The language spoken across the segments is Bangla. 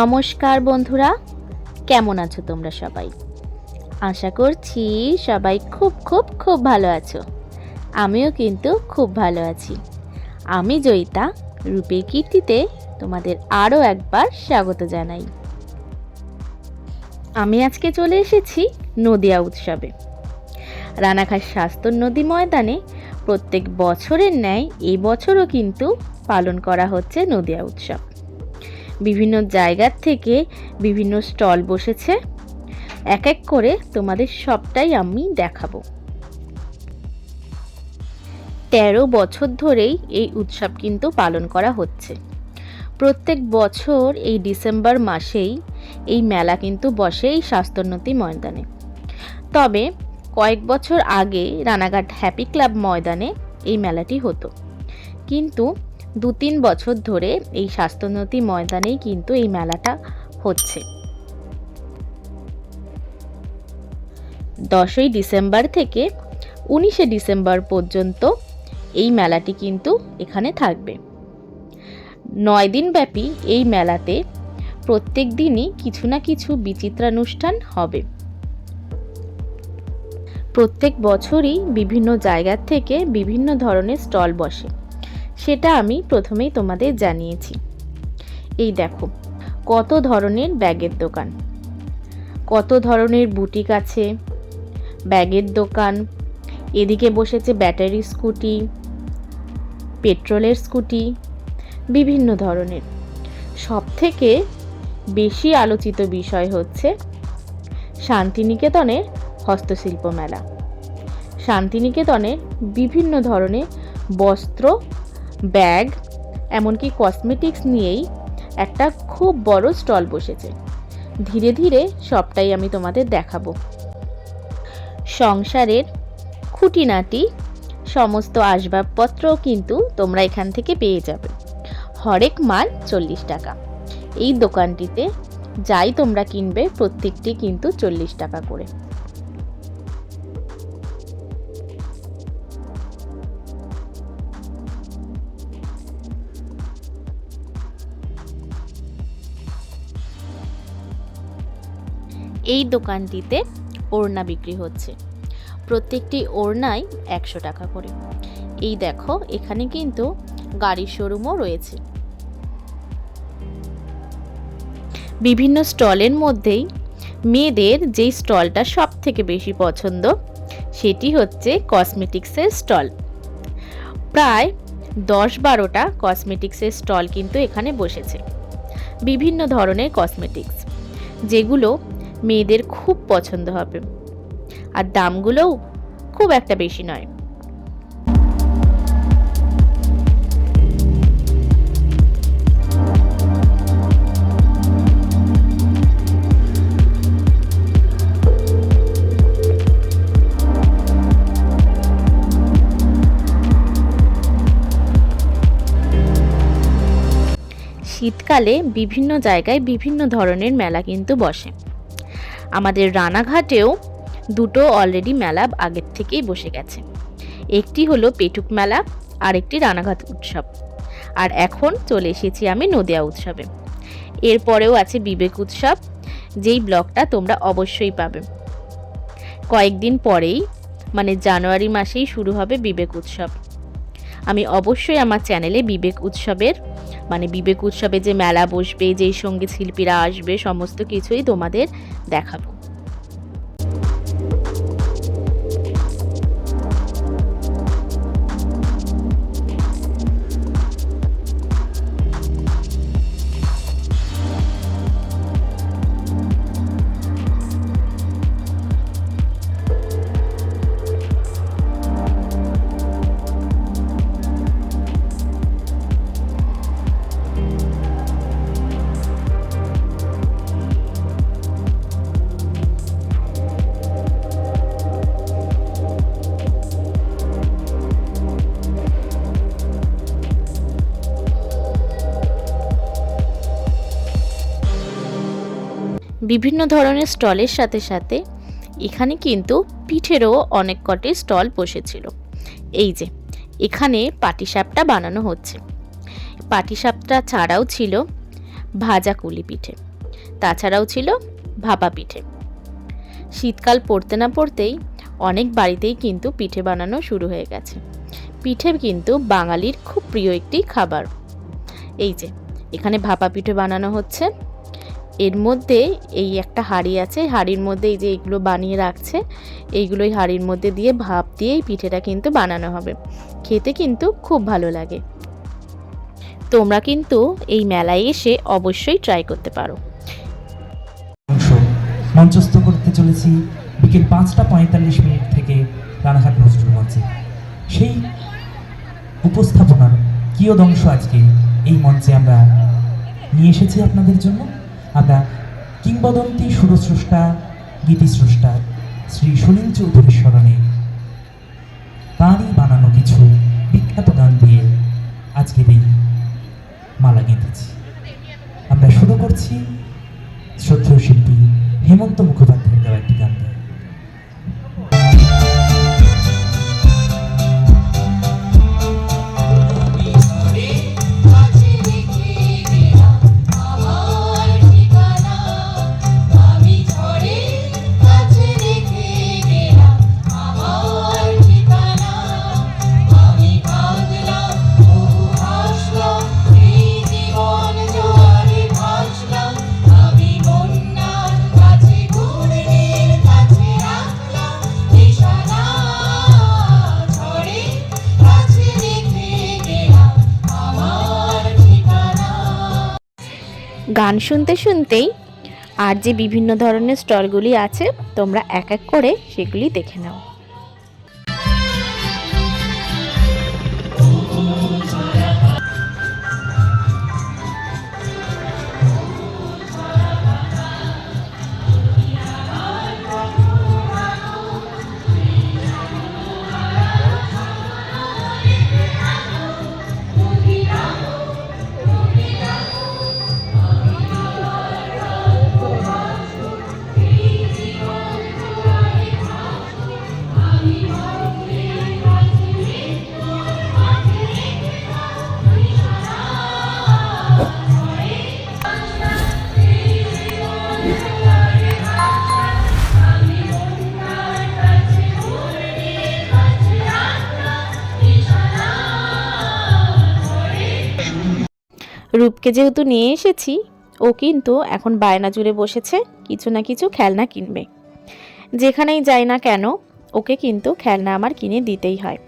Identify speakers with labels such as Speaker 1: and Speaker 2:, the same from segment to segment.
Speaker 1: নমস্কার বন্ধুরা, কেমন আছো তোমরা সবাই? আশা করছি সবাই খুব খুব খুব ভালো আছো। আমিও কিন্তু খুব ভালো আছি। আমি জয়িতা, রূপের কীর্তিতে তোমাদের আরও একবার স্বাগত জানাই। আমি আজকে চলে এসেছি নদিয়া উৎসবে। রানাঘাট স্বাস্থ্য নদী ময়দানে প্রত্যেক বছরের ন্যায় এই বছরও কিন্তু পালন করা হচ্ছে নদিয়া উৎসব। বিভিন্ন জায়গার থেকে বিভিন্ন স্টল বসেছে। এক এক করে তোমাদের সবটাই আমি দেখাবো। তেরো বছর ধরেই এই উৎসব কিন্তু পালন করা হচ্ছে। প্রত্যেক বছর এই ডিসেম্বর মাসেই এই মেলা কিন্তু বসে এই স্বাস্থ্যোন্নতি ময়দানে। তবে কয়েক বছর আগে রানাঘাট হ্যাপি ক্লাব ময়দানে এই মেলাটি হতো। কিন্তু দু তিন বছর ধরে এই স্বাস্থ্যোন্নতি ময়দানেই কিন্তু এই মেলাটা হচ্ছে। দশই ডিসেম্বর থেকে উনিশে ডিসেম্বর পর্যন্ত এই মেলাটি কিন্তু এখানে থাকবে। নয় দিন ব্যাপী এই মেলাতে প্রত্যেক দিনই কিছু না কিছু বিচিত্রানুষ্ঠান হবে। প্রত্যেক বছরই বিভিন্ন জায়গার থেকে বিভিন্ন ধরনের স্টল বসে। সেটা আমি প্রথমেই তোমাদের জানিয়েছি। এই দেখো, কত ধরনের ব্যাগের দোকান। কত ধরনের বুটিক আছে, ব্যাগের দোকান, এদিকে বসেছে ব্যাটারি স্কুটি, পেট্রোলের স্কুটি, বিভিন্ন ধরনের। সব থেকে বেশি আলোচিত বিষয় হচ্ছে শান্তিনিকেতনের হস্তশিল্প মেলা। শান্তিনিকেতনের বিভিন্ন ধরনের বস্ত্র ব্যাগ, এমনকি কসমেটিক্স নিয়েই একটা খুব বড় স্টল বসেছে। ধীরে ধীরে সবটাই আমি তোমাদের দেখাবো। সংসারের খুঁটিনাটি, সমস্ত আসবাবপত্রও কিন্তু তোমরা এখান থেকে পেয়ে যাবে। হরেক মাল চল্লিশ টাকা। এই দোকানটিতে যাই তোমরা কিনবে, প্রত্যেকটি কিন্তু চল্লিশ টাকা করে। এই দোকানটিতে ওড়না বিক্রি হচ্ছে। প্রত্যেকটি ওড়নায় একশো টাকা করে। এই দেখো, এখানে কিন্তু গাড়ির শোরুমও রয়েছে। বিভিন্ন স্টলের মধ্যেই মেয়েদের যেই স্টলটা সব থেকে বেশি পছন্দ, সেটি হচ্ছে কসমেটিক্সের স্টল। প্রায় দশ বারোটা কসমেটিক্সের স্টল কিন্তু এখানে বসেছে। বিভিন্ন ধরনের কসমেটিক্স, যেগুলো মেয়েদের খুব পছন্দ হবে। আর দামগুলোও খুব একটা বেশি নয়। শীতকালে বিভিন্ন জায়গায় বিভিন্ন ধরনের মেলা কিন্তু বসে। আমাদের রানাঘাটেও দুটো অলরেডি মেলা আগের থেকেই বসে গেছে। একটি হলো পেটুক মেলা আর একটি রানাঘাট উৎসব। আর এখন চলে এসেছি আমি নদিয়া উৎসবে। এরপরেও আছে বিবেক উৎসব, যেই ব্লগটা তোমরা অবশ্যই পাবে। কয়েকদিন পরেই মানে জানুয়ারি মাসেই শুরু হবে বিবেক উৎসব। আমি অবশ্যই আমার চ্যানেলে বিবেক উৎসবের মানে বিবেক উৎসবে যে মেলা বসবে যেই সংগীত শিল্পীরা আসবে সমস্ত কিছুই তোমাদের দেখাবো। বিভিন্ন ধরনের স্টলের সাথে সাথে এখানে কিন্তু পিঠেরও অনেক কটি স্টল বসেছিল। এই যে, এখানে পাটিসাপটা বানানো হচ্ছে। পাটিসাপটা ছাড়াও ছিল ভাজা কুলি পিঠে, তাছাড়াও ছিল ভাপা পিঠে। শীতকাল পড়তে না পড়তেই অনেক বাড়িতেই কিন্তু পিঠে বানানো শুরু হয়ে গেছে। পিঠে কিন্তু বাঙালির খুব প্রিয় একটি খাবার। এই যে, এখানে ভাপা পিঠে বানানো হচ্ছে। এর মধ্যে এই একটা হাঁড়ি আছে হাঁড়ির মধ্যে এই যে এগুলো বানিয়ে রাখছে, এইগুলোই হাঁড়ির মধ্যে দিয়ে ভাপ দিয়েই পিঠেটা কিন্তু বানানো হবে। খেতে কিন্তু খুব ভালো লাগে। তোমরা কিন্তু এই মেলায় এসে অবশ্যই ট্রাই করতে পারো।
Speaker 2: মঞ্চস্থ করতে চলেছি বিকেল পাঁচটা পঁয়তাল্লিশ মিনিট থেকে রানাঘাট নজরুল মঞ্চে। সেই উপস্থাপনার কিয়দ অংশ আজকে এই মঞ্চে আমরা নিয়ে এসেছি আপনাদের জন্য। আমরা কিংবদন্তি সুরস্রষ্টা, গীতিস্রষ্টা শ্রী সুনীল চৌধুরীর স্মরণে। তাঁরই বানানো কিছু বিখ্যাত গান দিয়ে আজকের এই মালা গেঁথেছি। আমরা শুরু করছি শ্রদ্ধেয় শিল্পী হেমন্ত মুখোপাধ্যায়ের দেওয়া একটি গান
Speaker 1: শুনতে শুনতেই আর যে বিভিন্ন ধরনের স্টলগুলি আছে, তোমরা এক এক করে সেগুলি দেখে নাও। রূপকে যেহেতু নিয়ে এসেছি, ও কিন্তু এখন বায়না জুড়ে বসেছে, কিছু না কিছু খেলনা কিনবে। যেখানেই যাই না কেন, ওকে কিন্তু খেলনা আমার কিনে দিতেই হয়।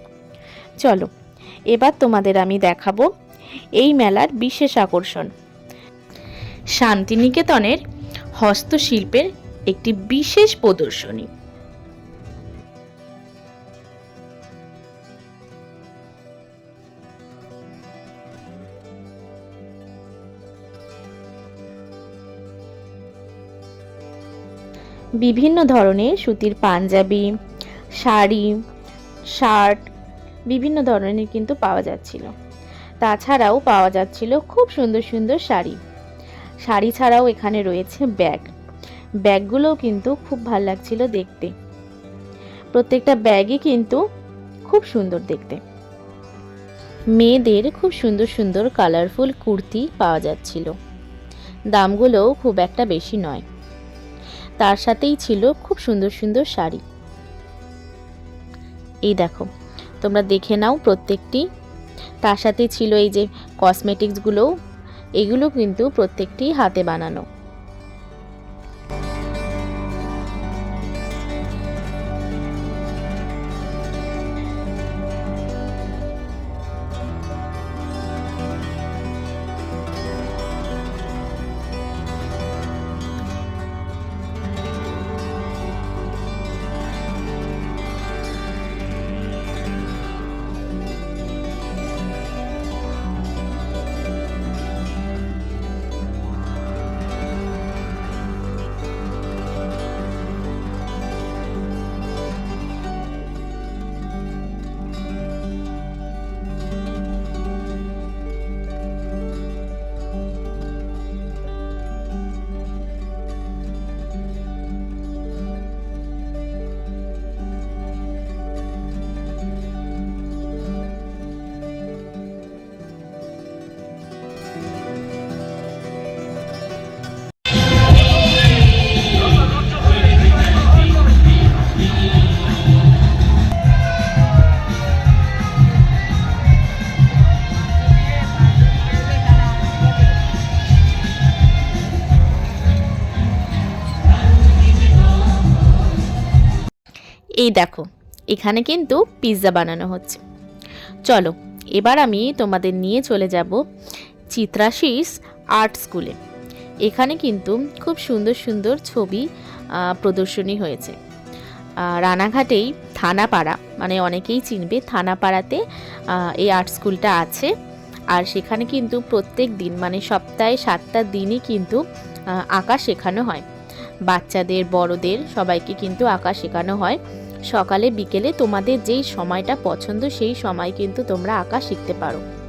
Speaker 1: চলো, এবার তোমাদের আমি দেখাবো এই মেলার বিশেষ আকর্ষণ। শান্তিনিকেতনের হস্তশিল্পের একটি বিশেষ প্রদর্শনী। বিভিন্ন ধরনের সুতির পাঞ্জাবি, শাড়ি, শার্ট, বিভিন্ন ধরনের কিন্তু পাওয়া যাচ্ছিল। তাছাড়াও পাওয়া যাচ্ছিল খুব সুন্দর সুন্দর শাড়ি। শাড়ি ছাড়াও এখানে রয়েছে ব্যাগ। ব্যাগগুলোও কিন্তু খুব ভালো লাগছিল দেখতে। প্রত্যেকটা ব্যাগই কিন্তু খুব সুন্দর দেখতে। মেয়েদের খুব সুন্দর সুন্দর কালারফুল কুর্তি পাওয়া যাচ্ছিল। দামগুলোও খুব একটা বেশি নয়। তার সাথেই ছিল খুব সুন্দর সুন্দর শাড়ি। এই দেখো, তোমরা দেখে নাও প্রত্যেকটি। তার সাথে ছিল এই যে কসমেটিক্সগুলোও এগুলো কিন্তু প্রত্যেকটি হাতে বানানো। এই দেখো, এখানে কিন্তু পিৎজা বানানো হচ্ছে। চলো, এবার আমি তোমাদের নিয়ে চলে যাব চিত্রাশিস আর্ট স্কুলে। এখানে কিন্তু খুব সুন্দর সুন্দর ছবি প্রদর্শনী হয়েছে। রানাঘাটেই থানাপাড়া মানে অনেকেই চিনবে থানাপাড়াতে এই আর্ট স্কুলটা আছে। আর সেখানে কিন্তু প্রত্যেক দিন মানে সপ্তাহে সাতটা দিনই কিন্তু আঁকা শেখানো হয়। বাচ্চাদের, বড়দের সবাইকে কিন্তু আঁকা শেখানো হয়। সকালে বিকেলে তোমাদের যেই সময়টা পছন্দ সেই সময় কিন্তু তোমরা আঁকা শিখতে পারো।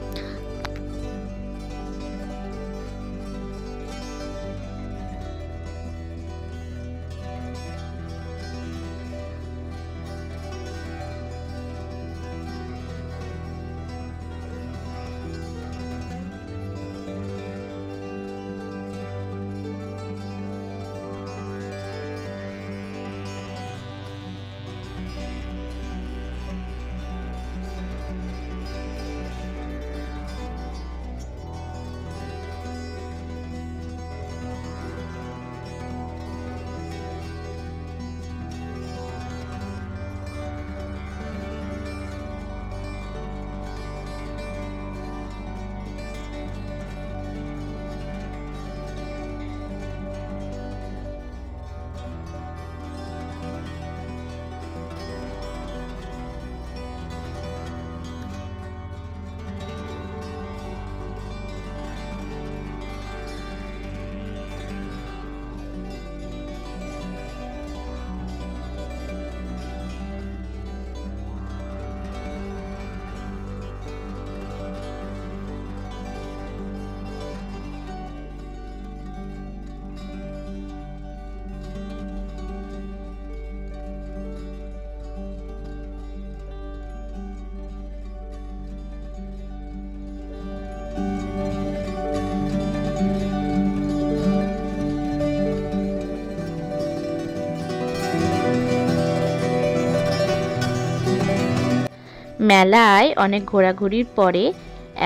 Speaker 1: মেলায় অনেক ঘোরাঘুরির পরে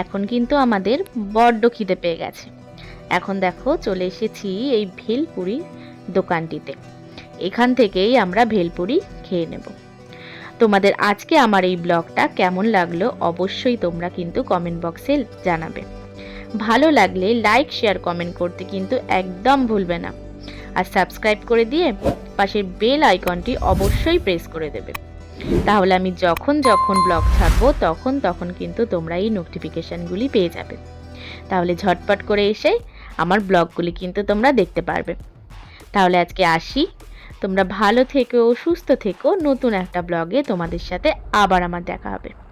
Speaker 1: এখন কিন্তু আমাদের বড্ড খিদে পেয়ে গেছে। এখন দেখো চলে এসেছি এই ভেলপুরি দোকানটিতে। এখান থেকেই আমরা ভেলপুরি খেয়ে নেব। তোমাদের আজকে আমার এই ব্লগটা কেমন লাগল অবশ্যই তোমরা কিন্তু কমেন্ট বক্সে জানাবে। ভালো লাগলে লাইক শেয়ার কমেন্ট করতে কিন্তু একদম ভুলবে না। আর সাবস্ক্রাইব করে দিয়ে পাশের বেল আইকনটি অবশ্যই প্রেস করে দেবে। তাহলে আমি যখন যখন ব্লগ ছাড়বো, তখন তখন কিন্তু তোমরা এই নোটিফিকেশানগুলি পেয়ে যাবে। তাহলে ঝটপট করে এসে আমার ব্লগগুলি কিন্তু তোমরা দেখতে পারবে। তাহলে আজকে আসি। তোমরা ভালো থেকো, সুস্থ থেকো। নতুন একটা ব্লগে তোমাদের সাথে আবার আমার দেখা হবে।